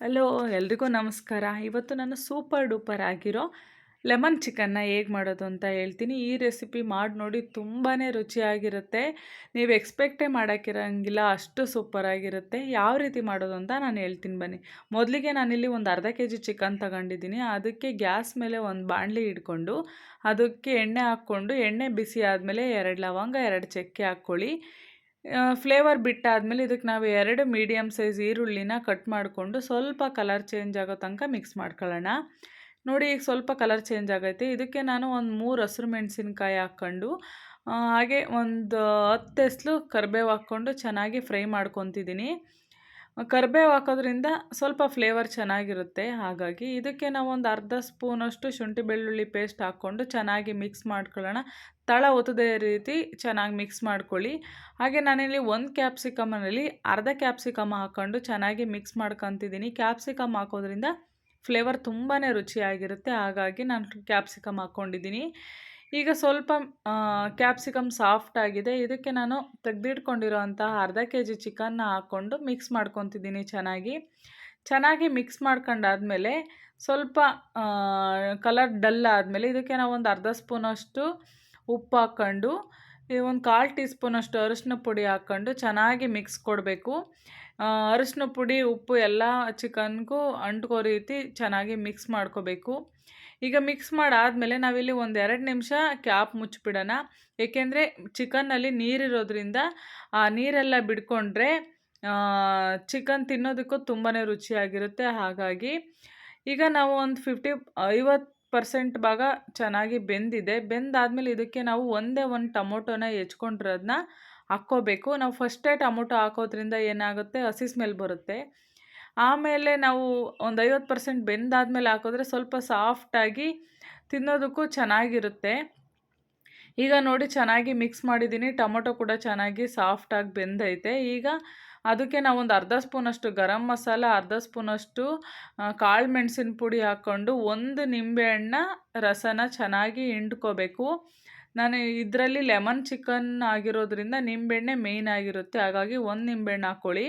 Hello, ಎಲ್ರಿಗೂ ನಮಸ್ಕಾರ. ಇವತ್ತು ನಾನು ಸೂಪರ್ ಡೂಪರ್ ಆಗಿರೋ ಲೆಮನ್ ಚಿಕನ್ನ ಹೇಗೆ ಮಾಡೋದು ಅಂತ ಹೇಳ್ತೀನಿ. ಈ ರೆಸಿಪಿ ಮಾಡಿ ನೋಡಿ ತುಂಬಾ ರುಚಿಯಾಗಿರುತ್ತೆ. ನೀವು ಎಕ್ಸ್ಪೆಕ್ಟೇ ಮಾಡೋಕ್ಕಿರಂಗಿಲ್ಲ, ಅಷ್ಟು ಸೂಪರಾಗಿರುತ್ತೆ ಯಾವ ರೀತಿ ಮಾಡೋದು ಅಂತ ನಾನು ಹೇಳ್ತೀನಿ ಬನ್ನಿ. ಮೊದಲಿಗೆ ನಾನಿಲ್ಲಿ ಒಂದು ಅರ್ಧ ಕೆ ಜಿ ಚಿಕನ್ ತಗೊಂಡಿದ್ದೀನಿ. ಅದಕ್ಕೆ ಗ್ಯಾಸ್ ಮೇಲೆ ಒಂದು ಬಾಣಲಿ ಇಟ್ಕೊಂಡು, ಅದಕ್ಕೆ ಎಣ್ಣೆ ಹಾಕ್ಕೊಂಡು, ಎಣ್ಣೆ ಬಿಸಿ ಆದಮೇಲೆ ಎರಡು ಲವಂಗ, ಎರಡು ಚಕ್ಕೆ ಹಾಕ್ಕೊಳ್ಳಿ. ಫ್ಲೇವರ್ ಬಿಟ್ಟಾದಮೇಲೆ ಇದಕ್ಕೆ ನಾವು ಎರಡು ಮೀಡಿಯಮ್ ಸೈಜ್ ಈರುಳ್ಳಿನ ಕಟ್ ಮಾಡಿಕೊಂಡು ಸ್ವಲ್ಪ ಕಲರ್ ಚೇಂಜ್ ಆಗೋ ತನಕ ಮಿಕ್ಸ್ ಮಾಡ್ಕೊಳ್ಳೋಣ. ನೋಡಿ ಈಗ ಸ್ವಲ್ಪ ಕಲರ್ ಚೇಂಜ್ ಆಗೈತೆ. ಇದಕ್ಕೆ ನಾನು ಒಂದು ಮೂರು ಹಸಿರು ಮೆಣಸಿನ್ಕಾಯಿ ಹಾಕ್ಕೊಂಡು ಹಾಗೆ ಒಂದು ಹತ್ತು ಎಸ್ಲು ಕರಿಬೇವು ಹಾಕ್ಕೊಂಡು ಚೆನ್ನಾಗಿ ಫ್ರೈ ಮಾಡ್ಕೊತಿದ್ದೀನಿ. ಕರಿಬೇವು ಹಾಕೋದ್ರಿಂದ ಸ್ವಲ್ಪ ಫ್ಲೇವರ್ ಚೆನ್ನಾಗಿರುತ್ತೆ. ಹಾಗಾಗಿ ಇದಕ್ಕೆ ನಾವು ಒಂದು ಅರ್ಧ ಸ್ಪೂನಷ್ಟು ಶುಂಠಿ ಬೆಳ್ಳುಳ್ಳಿ ಪೇಸ್ಟ್ ಹಾಕ್ಕೊಂಡು ಚೆನ್ನಾಗಿ ಮಿಕ್ಸ್ ಮಾಡ್ಕೊಳ್ಳೋಣ. ತಳ ಒತ್ತದೇ ರೀತಿ ಚೆನ್ನಾಗಿ ಮಿಕ್ಸ್ ಮಾಡ್ಕೊಳ್ಳಿ. ಹಾಗೆ ನಾನಿಲ್ಲಿ ಒಂದು ಕ್ಯಾಪ್ಸಿಕಮ್ಮನಲ್ಲಿ ಅರ್ಧ ಕ್ಯಾಪ್ಸಿಕಮ್ ಹಾಕ್ಕೊಂಡು ಚೆನ್ನಾಗಿ ಮಿಕ್ಸ್ ಮಾಡ್ಕೊತಿದ್ದೀನಿ. ಕ್ಯಾಪ್ಸಿಕಮ್ ಹಾಕೋದ್ರಿಂದ ಫ್ಲೇವರ್ ತುಂಬಾ ರುಚಿಯಾಗಿರುತ್ತೆ. ಹಾಗಾಗಿ ನಾನು ಕ್ಯಾಪ್ಸಿಕಮ್ ಹಾಕ್ಕೊಂಡಿದ್ದೀನಿ. ಈಗ ಸ್ವಲ್ಪ ಕ್ಯಾಪ್ಸಿಕಮ್ ಸಾಫ್ಟ್ ಆಗಿದೆ. ಇದಕ್ಕೆ ನಾನು ತೆಗೆದಿಟ್ಕೊಂಡಿರೋಂತಹ ಅರ್ಧ ಕೆ ಜಿ ಚಿಕನ್ನ ಹಾಕ್ಕೊಂಡು ಮಿಕ್ಸ್ ಮಾಡ್ಕೊತಿದ್ದೀನಿ ಚೆನ್ನಾಗಿ. ಚೆನ್ನಾಗಿ ಮಿಕ್ಸ್ ಮಾಡ್ಕೊಂಡಾದ್ಮೇಲೆ ಸ್ವಲ್ಪ ಕಲರ್ ಡಲ್ ಆದಮೇಲೆ ಇದಕ್ಕೆ ನಾವು ಒಂದು ಅರ್ಧ ಸ್ಪೂನಷ್ಟು ಉಪ್ಪು ಹಾಕ್ಕೊಂಡು ಒಂದು ಕಾಲು ಟೀ ಸ್ಪೂನಷ್ಟು ಅರಿಶಿನ ಪುಡಿ ಹಾಕ್ಕೊಂಡು ಚೆನ್ನಾಗಿ ಮಿಕ್ಸ್ ಕೊಡಬೇಕು. ಅರಿಶಿನ ಪುಡಿ, ಉಪ್ಪು ಎಲ್ಲ ಚಿಕನ್ಗೂ ಅಂಟ್ಕೋ ರೀತಿ ಚೆನ್ನಾಗಿ ಮಿಕ್ಸ್ ಮಾಡ್ಕೋಬೇಕು. ಈಗ ಮಿಕ್ಸ್ ಮಾಡಾದಮೇಲೆ ನಾವಿಲ್ಲಿ ಒಂದು ಎರಡು ನಿಮಿಷ ಕ್ಯಾಪ್ ಮುಚ್ಚಿಬಿಡೋಣ. ಏಕೆಂದರೆ ಚಿಕನ್ನಲ್ಲಿ ನೀರಿರೋದ್ರಿಂದ ಆ ನೀರೆಲ್ಲ ಬಿಡ್ಕೊಂಡ್ರೆ ಚಿಕನ್ ತಿನ್ನೋದಕ್ಕೂ ತುಂಬಾ ರುಚಿಯಾಗಿರುತ್ತೆ. ಹಾಗಾಗಿ ಈಗ ನಾವು ಒಂದು ಫಿಫ್ಟಿ, ಐವತ್ತು ಪರ್ಸೆಂಟ್ ಭಾಗ ಚೆನ್ನಾಗಿ ಬೆಂದಿದೆ. ಬೆಂದಾದಮೇಲೆ ಇದಕ್ಕೆ ನಾವು ಒಂದೇ ಒಂದು ಟೊಮೊಟೊನ ಹೆಚ್ಕೊಂಡಿರೋದನ್ನ ಹಾಕ್ಕೋಬೇಕು. ನಾವು ಫಸ್ಟೇ ಟೊಮೊಟೊ ಹಾಕೋದ್ರಿಂದ ಏನಾಗುತ್ತೆ? ಹಸಿ ಸ್ಮೆಲ್ ಬರುತ್ತೆ. ಆಮೇಲೆ ನಾವು ಒಂದು ಐವತ್ತು ಪರ್ಸೆಂಟ್ ಬೆಂದಾದಮೇಲೆ ಹಾಕಿದ್ರೆ ಸ್ವಲ್ಪ ಸಾಫ್ಟಾಗಿ ತಿನ್ನೋದಕ್ಕೂ ಚೆನ್ನಾಗಿರುತ್ತೆ. ಈಗ ನೋಡಿ ಚೆನ್ನಾಗಿ ಮಿಕ್ಸ್ ಮಾಡಿದ್ದೀನಿ. ಟೊಮೊಟೊ ಕೂಡ ಚೆನ್ನಾಗಿ ಸಾಫ್ಟಾಗಿ ಬೆಂದೈತೆ. ಈಗ ಅದಕ್ಕೆ ನಾವು ಒಂದು ಅರ್ಧ ಸ್ಪೂನಷ್ಟು ಗರಂ ಮಸಾಲ, ಅರ್ಧ ಸ್ಪೂನಷ್ಟು ಕಾಳು ಮೆಣಸಿನ ಪುಡಿ ಹಾಕ್ಕೊಂಡು ಒಂದು ನಿಂಬೆಹಣ್ಣ ರಸನ ಚೆನ್ನಾಗಿ ಹಿಂಡ್ಕೋಬೇಕು. ನಾನು ಇದರಲ್ಲಿ ಲೆಮನ್ ಚಿಕನ್ ಆಗಿರೋದ್ರಿಂದ ನಿಂಬೆಣ್ಣೆ ಮೇಯ್ನ್ ಆಗಿರುತ್ತೆ. ಹಾಗಾಗಿ ಒಂದು ನಿಂಬೆಹಣ್ಣು ಹಾಕ್ಕೊಳ್ಳಿ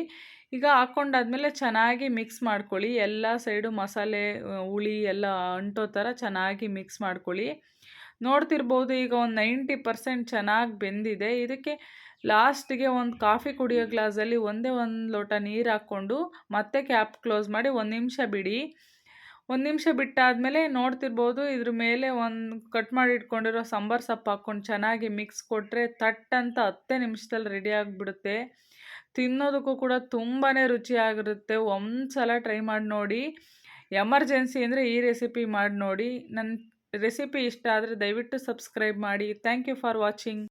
ಈಗ ಹಾಕ್ಕೊಂಡಾದ್ಮೇಲೆ ಚೆನ್ನಾಗಿ ಮಿಕ್ಸ್ ಮಾಡ್ಕೊಳ್ಳಿ. ಎಲ್ಲ ಸೈಡು ಮಸಾಲೆ ಹುಳಿ ಎಲ್ಲ ಅಂಟೋ ಥರ ಚೆನ್ನಾಗಿ ಮಿಕ್ಸ್ ಮಾಡ್ಕೊಳ್ಳಿ. ನೋಡ್ತಿರ್ಬೋದು ಈಗ ಒಂದು ನೈಂಟಿ ಪರ್ಸೆಂಟ್ ಚೆನ್ನಾಗಿ ಬೆಂದಿದೆ. ಇದಕ್ಕೆ ಲಾಸ್ಟಿಗೆ ಒಂದು ಕಾಫಿ ಕುಡಿಯೋ ಗ್ಲಾಸಲ್ಲಿ ಒಂದೇ ಒಂದು ಲೋಟ ನೀರು ಹಾಕ್ಕೊಂಡು ಮತ್ತೆ ಕ್ಯಾಪ್ ಕ್ಲೋಸ್ ಮಾಡಿ ಒಂದು ನಿಮಿಷ ಬಿಡಿ. ಒಂದು ನಿಮಿಷ ಬಿಟ್ಟಾದಮೇಲೆ ನೋಡ್ತಿರ್ಬೋದು ಇದ್ರ ಮೇಲೆ ಒಂದು ಕಟ್ ಮಾಡಿ ಇಟ್ಕೊಂಡಿರೋ ಸಾಂಬಾರು ಸೊಪ್ಪು ಹಾಕ್ಕೊಂಡು ಚೆನ್ನಾಗಿ ಮಿಕ್ಸ್ ಕೊಟ್ಟರೆ ತಟ್ ಅಂತ ಹತ್ತೇ ನಿಮಿಷದಲ್ಲಿ ರೆಡಿ ಆಗಿಬಿಡುತ್ತೆ. ತಿನ್ನೋದಕ್ಕೂ ಕೂಡ ತುಂಬಾ ರುಚಿಯಾಗಿರುತ್ತೆ. ಒಂದು ಸಲ ಟ್ರೈ ಮಾಡಿ ನೋಡಿ ಎಮರ್ಜೆನ್ಸಿ ಅಂದರೆ ಈ ರೆಸಿಪಿ ಮಾಡಿ ನೋಡಿ ನನ್ನ ರೆಸಿಪಿ ಇಷ್ಟ ಆದರೆ ದಯವಿಟ್ಟು ಸಬ್ಸ್ಕ್ರೈಬ್ ಮಾಡಿ. Thank you for watching